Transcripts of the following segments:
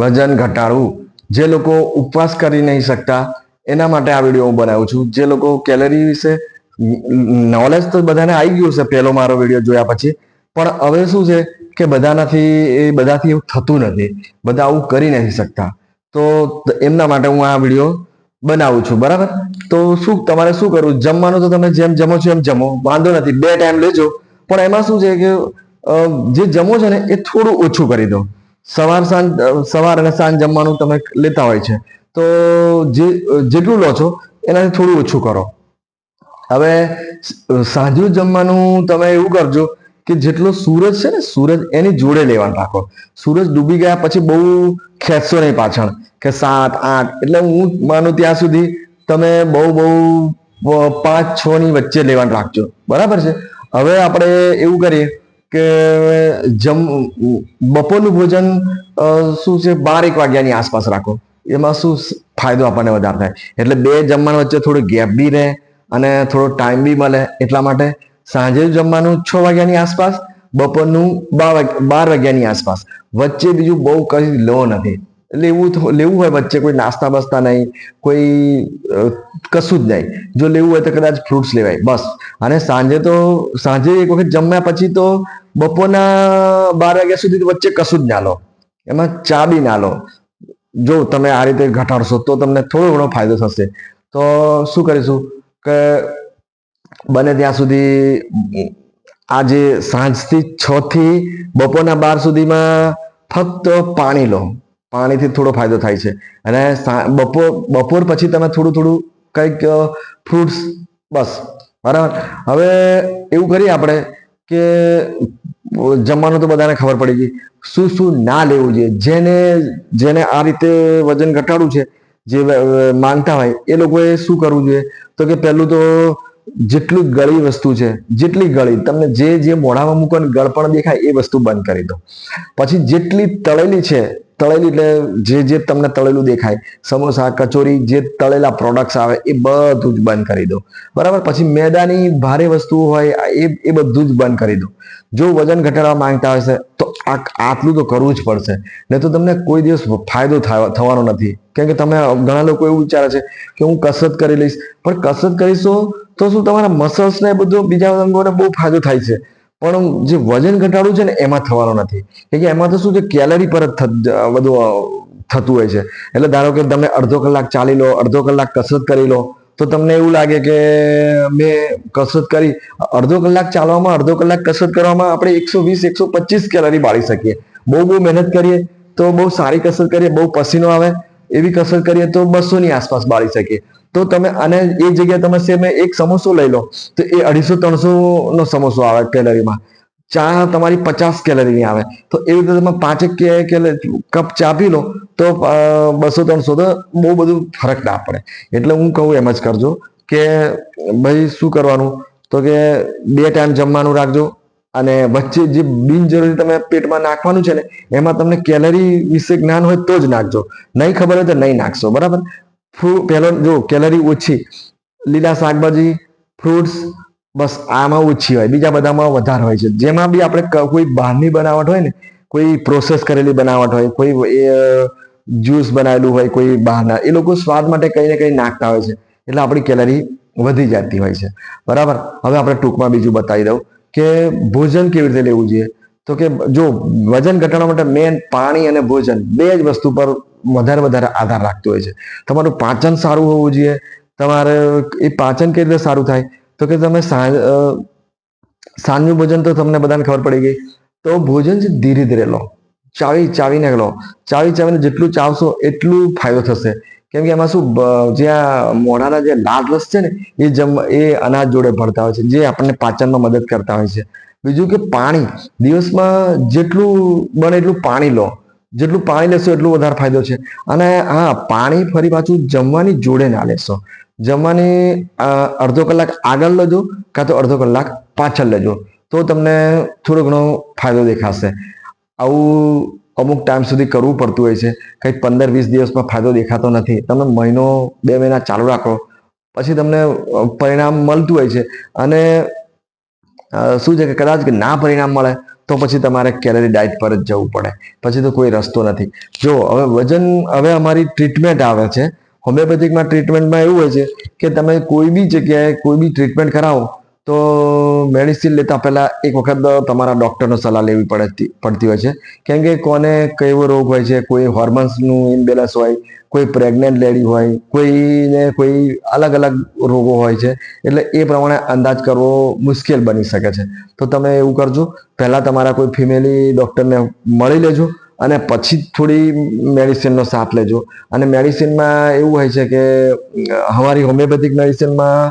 વજન ઘટાડવું. જે લોકો ઉપવાસ કરી નહીં શકતા, એના માટે આ વીડિયો હું બનાવું છું. જે લોકો કેલરી વિશે નોલેજ તો બધાને આવી ગયું છે પહેલો મારો વીડિયો જોયા પછી. પણ હવે શું છે કે બધાનાથી, એ બધાથી એવું થતું નથી. બધા આવું કરી નથી શકતા. તો એમના માટે હું આ વીડિયો બનાવું છું. બરાબર? તો શું, તમારે શું કરવું? જમવાનું તો તમે જેમ જમો છો એમ જમો. વાંધો નથી. બે ટાઈમ લેજો. પણ એમાં શું છે કે જે જમો છો ને, એ થોડું ઓછું કરી દો. સવાર સાંજ સવાર અને સાંજ જમવાનું તમે લેતા હોય છે. તો જે, જેટલું લો છો, એનાથી થોડું ઓછું કરો. હવે સાંજનું જમવાનું તમે એવું કરજો કે જેટલો સૂરજ છે ને, સૂરજ એની જોડે લેવાનું રાખો સૂરજ ડૂબી ગયા પછી બહુ ખેંચશો નહીં પાછળ. કે સાત, આઠ, એટલે હું માનું ત્યાં સુધી તમે બહુ બહુ પાંચ, છ ની વચ્ચે લેવાનું રાખજો. બરાબર છે? હવે આપણે એવું કરીએ. કે જમ, બપોરનું ભોજન શું છે, બાર એક વાગ્યાની આસપાસ રાખો. એમાં શું ફાયદો આપણને વધારે થાય. એટલે બે જમવાનું વચ્ચે થોડો ગેપ બી રહે અને થોડો ટાઈમ બી મળે એટલા માટે સાંજે જમવાનું છ વાગ્યાની આસપાસ, બપોરનું બાર વાગ્યાની આસપાસ. વચ્ચે બીજું બહુ કઈ લો નથી. લેવું લેવું હોય વચ્ચે કોઈ નાસ્તા બસ્તા નહીં, કોઈ કશું જ નહીં. જો લેવું હોય તો કદાચ ફ્રૂટ્સ લેવાય, બસ. અને સાંજે તો, સાંજે એક વખત જમ્યા પછી તો બપોરના બાર વાગ્યા સુધી વચ્ચે કશું જ ના લો. એમાં ચા બી ના લો. જો તમે આ રીતે ઘટાડશો તો તમને થોડો ઘણો ફાયદો થશે. તો શું કરીશું કે બને ત્યાં સુધી, આજે સાંજથી છ થી બપોરના બાર સુધીમાં ફક્ત પાણી લો. પાણીથી થોડો ફાયદો થાય છે. અને બપોર બપોર પછી તમે થોડું થોડું કંઈક ફ્રૂટ્સ બસ. બરાબર? હવે એવું કરીએ આપણે કે જમવાનું તો બધાને ખબર પડી ગઈ. શું શું ના લેવું જોઈએ? જેને જેને આ રીતે વજન ઘટાડવું છે, જે માનતા હોય, એ લોકોએ શું કરવું જોઈએ? તો કે પહેલું તો જેટલું ગળી વસ્તુ છે, જેટલી ગળી, તમને જે જે મોઢામાં મૂકો ગળપણ દેખાય એ વસ્તુ બંધ કરી દો. પછી જેટલી તળેલી છે તળેલી એટલે જે જે તમને તળેલું દેખાય, સમોસા, કચોરી, જે તળેલા પ્રોડક્ટ્સ આવે, એ બધું જ બંધ કરી દો. બરાબર? પછી મેદાની ભારે વસ્તુઓ હોય એ એ બધું જ બંધ કરી દો. જો વજન ઘટાડવા માંગતા હશે તો આ, આટલું તો કરવું જ પડશે. નહીં તો તમને કોઈ દિવસ ફાયદો થવા- થવાનો નથી. કેમ કે તમે ઘણા લોકો એવું વિચારે છે કે હું કસરત કરી લઈશ. પણ કસરત કરીશો તો શું તમારા મસલ્સ ને બધું બીજા અંગોને બહુ ફાયદો થાય છે? પણ જે વજન ઘટાડવું છે ને, એમાં થવાનો નથી. કે એમાં તો શું છે કેલરી પર જ બધું થતું હોય છે. એટલે ધારો કે તમે અડધો કલાક ચાલી લો, અડધો કલાક કસરત કરી લો, તો તમને એવું લાગે કે મેં કસરત કરી, અડધો કલાક ચાલવામાં, અડધો કલાક કસરત કરવામાં આપણે એકસો વીસ, એકસો પચીસ કેલરી બાળી શકીએ. બહુ બહુ મહેનત કરીએ તો બહુ સારી કસરત કરીએ, બહુ પસીનો આવે, એવી કસરત કરીએ તો બસો ની આસપાસ બાળી શકીએ. તો તમે અને એ જગ્યાએ તમે સેમ એક સમોસો લઈ લો, તો એ અઢીસો ત્રણસો નો સમોસો આવે કેલરીમાં. ચા તમારી પચાસ કેલરી આવે. તો એવી રીતે તમે પાંચેક કપ ચા પી લો, તો બસો ત્રણસો તો બહુ બધું ફરક ના પડે. એટલે હું કહું એમ જ કરજો કે ભાઈ શું કરવાનું? તો કે બે ટાઈમ જમવાનું રાખજો અને વચ્ચે જે બિનજરૂરી તમે પેટમાં નાખવાનું છે ને, એમાં તમને કેલરી વિશે જ્ઞાન હોય તો જ નાખજો. નહીં ખબર હોય તો નહીં નાખશો. બરાબર? પહેલો જો કેલરી ઓછી, લીલા શાકભાજી ફ્રૂટ્સ બસ આમાં ઓછી હોય. બીજા બધામાં વધારે હોય છે. જેમાં બી આપણે કોઈ બહારની બનાવટ હોય ને, કોઈ પ્રોસેસ કરેલી બનાવટ હોય, કોઈ જ્યુસ બનાવેલું હોય, કોઈ બહારના, એ લોકો સ્વાદ માટે કંઈ ને કંઈ નાખતા હોય છે. એટલે આપણી કેલરી વધી જતી હોય છે. બરાબર? હવે આપણે ટૂંકમાં બીજું બતાવી દઉં કે ભોજન કેવી રીતે લેવું જોઈએ? તો કે જો વજન ઘટાડવા માટે મેન પાણી અને ભોજન બે જ વસ્તુ પર વધારે વધારે આધાર રાખતો હોય છે. તમારું પાચન સારું હોવું જોઈએ. તમારે એ પાચન કેવી રીતે સારું થાય? તો કે તમે સાંજનું ભોજન તો તમને બધાને ખબર પડી ગઈ. તો ભોજન છે ધીરે ધીરે લો. ચાવી, ચાવીને લો. ચાવી, ચાવીને જેટલું ચાવશો એટલું ફાયદો થશે. કેમ કે એમાં શું જ્યાં મોઢાના જે લાલ રસ છે ને, એ જમ, એ અનાજ જોડે ભરતા હોય છે, જે આપણને પાચનમાં મદદ કરતા હોય છે. બીજું કે પાણી. દિવસમાં જેટલું બને એટલું પાણી લો. જેટલું પાણી લેશો એટલું વધારે ફાયદો છે. અને હા, પાણી ફરી પાછું જમવાની જોડે ના લેશો. જમવાની અડધો કલાક આગળ લેજો કાં તો અડધો કલાક પાછળ લેજો. તો તમને થોડો ઘણો ફાયદો દેખાશે. આવું અમુક ટાઈમ સુધી કરવું પડતું હોય છે. કંઈક પંદર વીસ દિવસમાં ફાયદો દેખાતો નથી. તમે મહિનો, બે મહિના ચાલુ રાખો. પછી તમને પરિણામ મળતું હોય છે. અને શું છે કે કદાચ ના પરિણામ મળે, તો પછી તમારે કેલરી ડાયટ પર જ જવું પડે. પછી તો કોઈ રસ્તો નથી. જો, હવે વજન, હવે અમારી ટ્રીટમેન્ટ આવે છે. હોમિયોપેથિકમાં ટ્રીટમેન્ટમાં એવું હોય છે કે તમે કોઈ બી જગ્યાએ કોઈ બી ટ્રીટમેન્ટ કરાવો તો મેડિસિન લેતા પહેલાં એક વખત તમારા ડૉક્ટરનો સલાહ લેવી પડતી પડતી હોય છે. કેમ કે કોને કેવો રોગ હોય છે, કોઈ હોર્મોન્સનું ઇમ્બેલેન્સ હોય, કોઈ પ્રેગ્નન્ટ લેડી હોય, કોઈને કોઈ અલગ અલગ રોગો હોય છે, એટલે એ પ્રમાણે અંદાજ કરવો મુશ્કેલ બની શકે છે. તો તમે એવું કરજો, પહેલાં તમારા કોઈ ફિમેલી ડૉક્ટરને મળી લેજો અને પછી થોડી મેડિસિનનો સાથ લેજો. અને મેડિસિનમાં એવું હોય છે કે અમારી હોમિયોપેથિક મેડિસિનમાં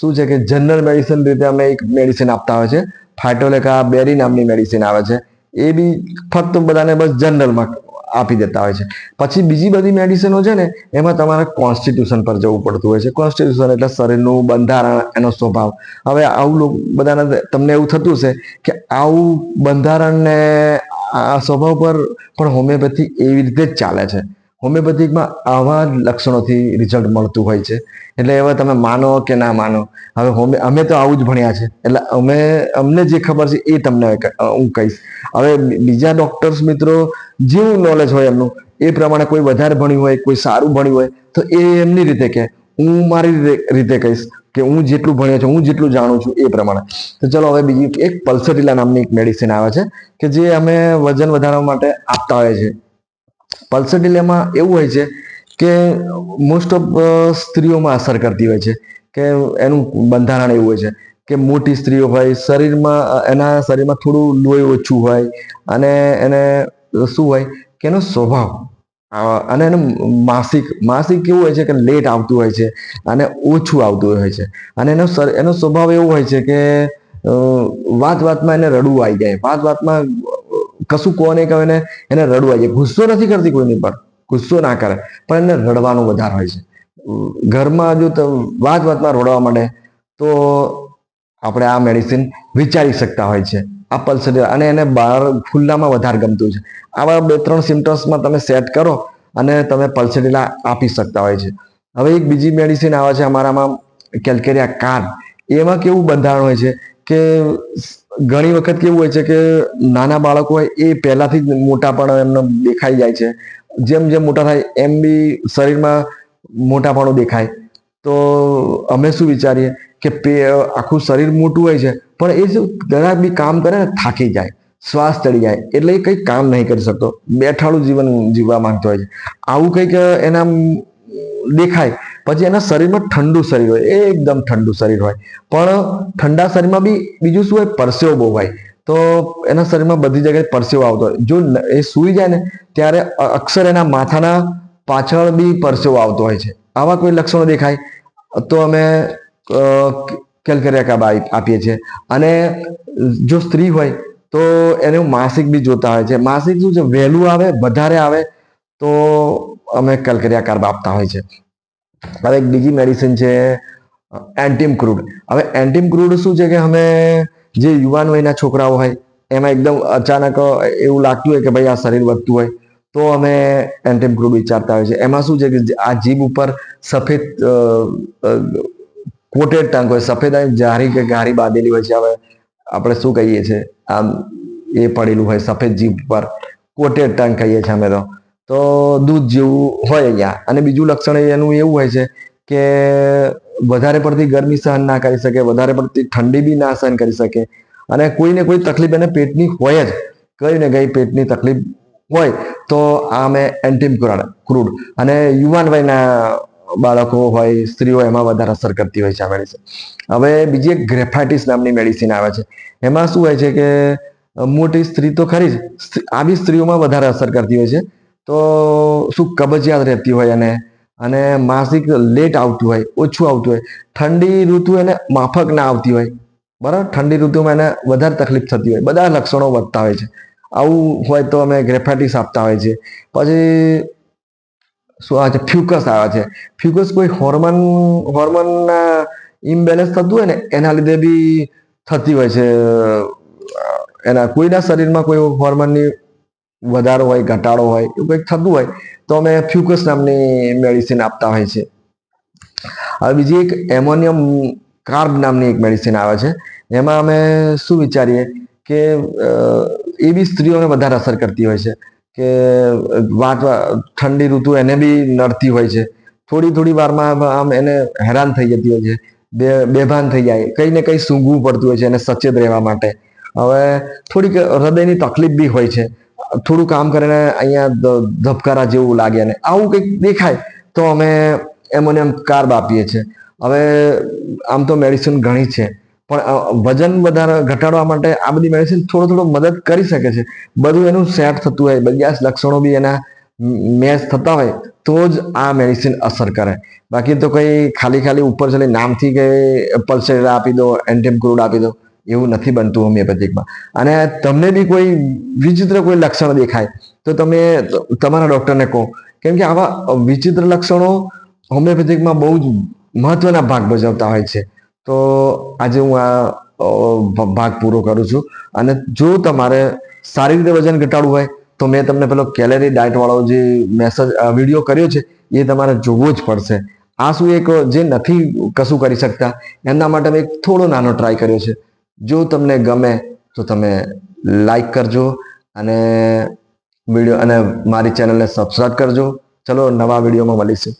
શું છે કે જનરલ મેડિસિન રીતે અમે એક મેડિસિન આપતા હોય છે. ફાઇટોલેકા બેરી નામની મેડિસિન આવે છે. એ બી ફક્ત બધાને બસ જનરલમાં આપી દેતા હોય છે. પછી બીજી બધી મેડિસિનો છે ને, એમાં તમારે કોન્સ્ટિટ્યુશન પર જવું પડતું હોય છે. કોન્સ્ટિટ્યુશન એટલે શરીરનું બંધારણ એનો સ્વભાવ. હવે આવું બધાને તમને એવું થતું હશે કે આવું બંધારણને આ સ્વભાવ પર પણ હોમિયોપેથી એવી રીતે જ ચાલે છે. હોમિયોપેથિકમાં આવા લક્ષણોથી રિઝલ્ટ મળતું હોય છે. એટલે હવે તમે માનો કે ના માનો, હવે હોમે, અમે તો આવું જ ભણ્યા છે. એટલે અમે, અમને જે ખબર છે એ તમને હું કહીશ. હવે બીજા ડોક્ટર્સ મિત્રો જેવું નોલેજ હોય એમનું, એ પ્રમાણે કોઈ વધારે ભણ્યું હોય, કોઈ સારું ભણ્યું હોય, તો એ એમની રીતે કહે હું મારી રીતે- કહીશ કે હું જેટલું ભણ્યો છું, હું જેટલું જાણું છું એ પ્રમાણે. તો ચલો હવે બીજી એક પલ્સરીલા નામની એક મેડિસિન આવે છે કે જે અમે વજન વધારવા માટે આપતા હોઈએ છીએ ડિલેમાં એવું હોય છે કે મોસ્ટ ઓફ સ્ત્રીઓમાં અસર કરતી હોય છે. કે એનું બંધારણ એવું હોય છે કે મોટી સ્ત્રીઓ હોય, શરીરમાં એના શરીરમાં થોડું લોહી ઓછું હોય અને એને શું હોય કે એનો સ્વભાવ અને એનું માસિક માસિક કેવું હોય છે કે લેટ આવતું હોય છે અને ઓછું આવતું હોય છે. અને એનો એનો સ્વભાવ એવો હોય છે કે વાત વાતમાં એને રડવું આવી જાય. વાત વાતમાં કશું કોને કહે એને એને રડવા જાય ગુસ્સો નથી કરતી કોઈની પર. ગુસ્સો ના કરે. પણ એને રડવાનું વધારે હોય છે. ઘરમાં જો વાત વાતમાં રડવા માંડે, તો આપણે આ મેડિસિન વિચારી શકતા હોય છે. આ પલ્સર અને એને બહાર ખુલ્લામાં વધારે ગમતું છે. આવા બે ત્રણ સિમ્ટમ્સમાં તમે સેટ કરો અને તમે પલ્સરીલા આપી શકતા હોય છે. હવે એક બીજી મેડિસિન આવે છે અમારામાં કેલ્કેરિયા કાર એમાં કેવું બંધારણ હોય છે કે ઘણી વખત કેવું હોય છે કે નાના બાળકો હોય એ પહેલાથી જ મોટાપણ એમને દેખાઈ જાય છે. જેમ જેમ મોટા થાય એમ બી શરીરમાં મોટાપણું દેખાય. તો અમે શું વિચારીએ કે આખું શરીર મોટું હોય છે, પણ એ જો જરાક બી કામ કરે ને થાકી જાય, શ્વાસ ચડી જાય, એટલે એ કંઈ કામ નહીં કરી શકતો. બેઠાળું જીવન જીવવા માંગતો હોય છે. આવું કંઈક એના દેખાય પછી એના શરીરમાં ઠંડુ શરીર હોય, એકદમ ઠંડુ શરીર હોય. પણ ઠંડા શરીરમાં બી બીજું શું હોય, પરસેવો બહુ હોય. તો એના શરીરમાં બધી જગ્યાએ પરસેવો આવતો હોય. જો એ સૂઈ જાય ને, ત્યારે અક્ષર એના માથાના પાછળ બી પરસેવો આવતો હોય છે. આવા કોઈ લક્ષણો દેખાય? તો અમે કેલ્કેરિયા કાબ આપીએ છીએ. અને જો સ્ત્રી હોય, તો એનું માસિક બી જોતા હોય છે. માસિક શું છે? વહેલું આવે, વધારે આવે, તો અમે કલકરિયા કાર્બ આપતા હોય છે. હવે એક બીજી મેડિસિન છે એન્ટીમ ક્રૂડ હવે એન્ટીમ ક્રૂડ શું છે કે અમે જે યુવાન વયના છોકરાઓ હોય, એમાં એકદમ અચાનક એવું લાગતું હોય કે ભાઈ આ શરીર વધતું હોય, તો અમે એન્ટીમ ક્રૂડ વિચારતા હોય છે એમાં શું છે કે આ જીભ ઉપર સફેદ કોટેડ ટંક હોય, સફેદ જારી કે ગારી બાંધેલી હોય છે. હવે આપણે શું કહીએ છીએ? આમ એ પડેલું હોય, સફેદ જીભ પર કોટેડ ટંક કહીએ છીએ અમે તો. તો દૂધ જેવું હોય અહીંયા. અને બીજું લક્ષણ એનું એવું હોય છે કે વધારે પડતી ગરમી સહન ના કરી શકે, વધારે પડતી ઠંડી બી ના સહન કરી શકે. અને કોઈને કોઈ તકલીફ એને પેટની હોય જ. કઈ કઈ પેટની તકલીફ હોય તો આ અમે એન્ટીમ ક્રૂડ અને યુવાન વયના બાળકો હોય, સ્ત્રીઓ એમાં વધારે અસર કરતી હોય છે આ મેડિસિન હવે બીજી એક ગ્રેફાઇટિસ નામની મેડિસિન આવે છે. એમાં શું હોય છે કે મોટી સ્ત્રી તો ખરી જ. આવી સ્ત્રીઓમાં વધારે અસર કરતી હોય છે. તો શું કબજિયાત રહેતી હોય એને? અને માસિક લેટ આવતું હોય, ઓછું આવતું હોય. ઠંડી ઋતુ એને માફક ના આવતી હોય. બરાબર? ઠંડી ઋતુમાં એને વધારે તકલીફ થતી હોય. બધા લક્ષણો વધતા હોય છે. આવું હોય તો અમે ગ્રેફાઇટિસ આપતા હોય છે. પછી શું આવે છે? ફ્યુકસ આવે છે. ફ્યુકસ કોઈ હોર્મોન હોર્મોનના ઇમ્બેલેન્સ થતું હોય ને, એના લીધે બી થતી હોય છે. એના કોઈના શરીરમાં કોઈ હોર્મોનની વધારો હોય, ઘટાડો હોય, એવું કંઈક થતું હોય, તો અમે ફ્યુકસ નામની મેડિસિન આપતા હોય છે. હવે બીજી એક એમોનિયમ કાર્બ નામની એક મેડિસિન આવે છે. એમાં અમે શું વિચારીએ કે એ બી સ્ત્રીઓને વધારે અસર કરતી હોય છે કે, વાત ઠંડી ઋતુ એને બી નડતી હોય છે. થોડી થોડી વારમાં આમ એને હેરાન થઈ જતી હોય છે. બે, બેભાન થઈ જાય. કંઈ ને કંઈ સૂંઘવું પડતું હોય છે એને સચેત રહેવા માટે. હવે થોડીક હૃદયની તકલીફ બી હોય છે. થોડું કામ કરીને અહીંયા ધબકારા જેવું લાગે ને આવું કંઈક દેખાય, તો અમે એમોનિયમ કાર્બ આપીએ છીએ. હવે આમ તો મેડિસિન ઘણી છે, પણ વજન વધારે ઘટાડવા માટે આ બધી મેડિસિન થોડો થોડો મદદ કરી શકે છે. બધું એનું સેટ થતું હોય, બધા લક્ષણો બી એના મેચ થતા હોય, તો જ આ મેડિસિન અસર કરે. બાકી તો કંઈ ખાલી ખાલી ઉપર ચલી નામથી કે પલ્સેડ આપી દો એન્ટેમ ક્રૂડ આપી દો એવું નથી બનતું હોમિયોપેથિકમાં અને તમને બી કોઈ વિચિત્ર કોઈ લક્ષણ દેખાય, તો તમે તમારા ડૉક્ટરને કહો. કેમ કે આવા વિચિત્ર લક્ષણો હોમિયોપેથિકમાં બહુ જ મહત્વના ભાગ ભજવતા હોય છે. તો આજે હું આ ભાગ પૂરો કરું છું. અને જો તમારે સારી રીતે વજન ઘટાડવું હોય, તો મેં તમને પેલો કેલેરી ડાયટવાળો જે મેસેજ વીડિયો કર્યો છે, એ તમારે જોવો જ પડશે. આ શું એક જે નથી કશું કરી શકતા, એમના માટે મેં એક થોડો નાનો ટ્રાય કર્યો છે. જો તમને ગમે તો તમે લાઈક કરજો અને વીડિયો અને મારી ચેનલને સબસ્ક્રાઈબ કરજો. ચલો નવા વિડીયોમાં મળીશું.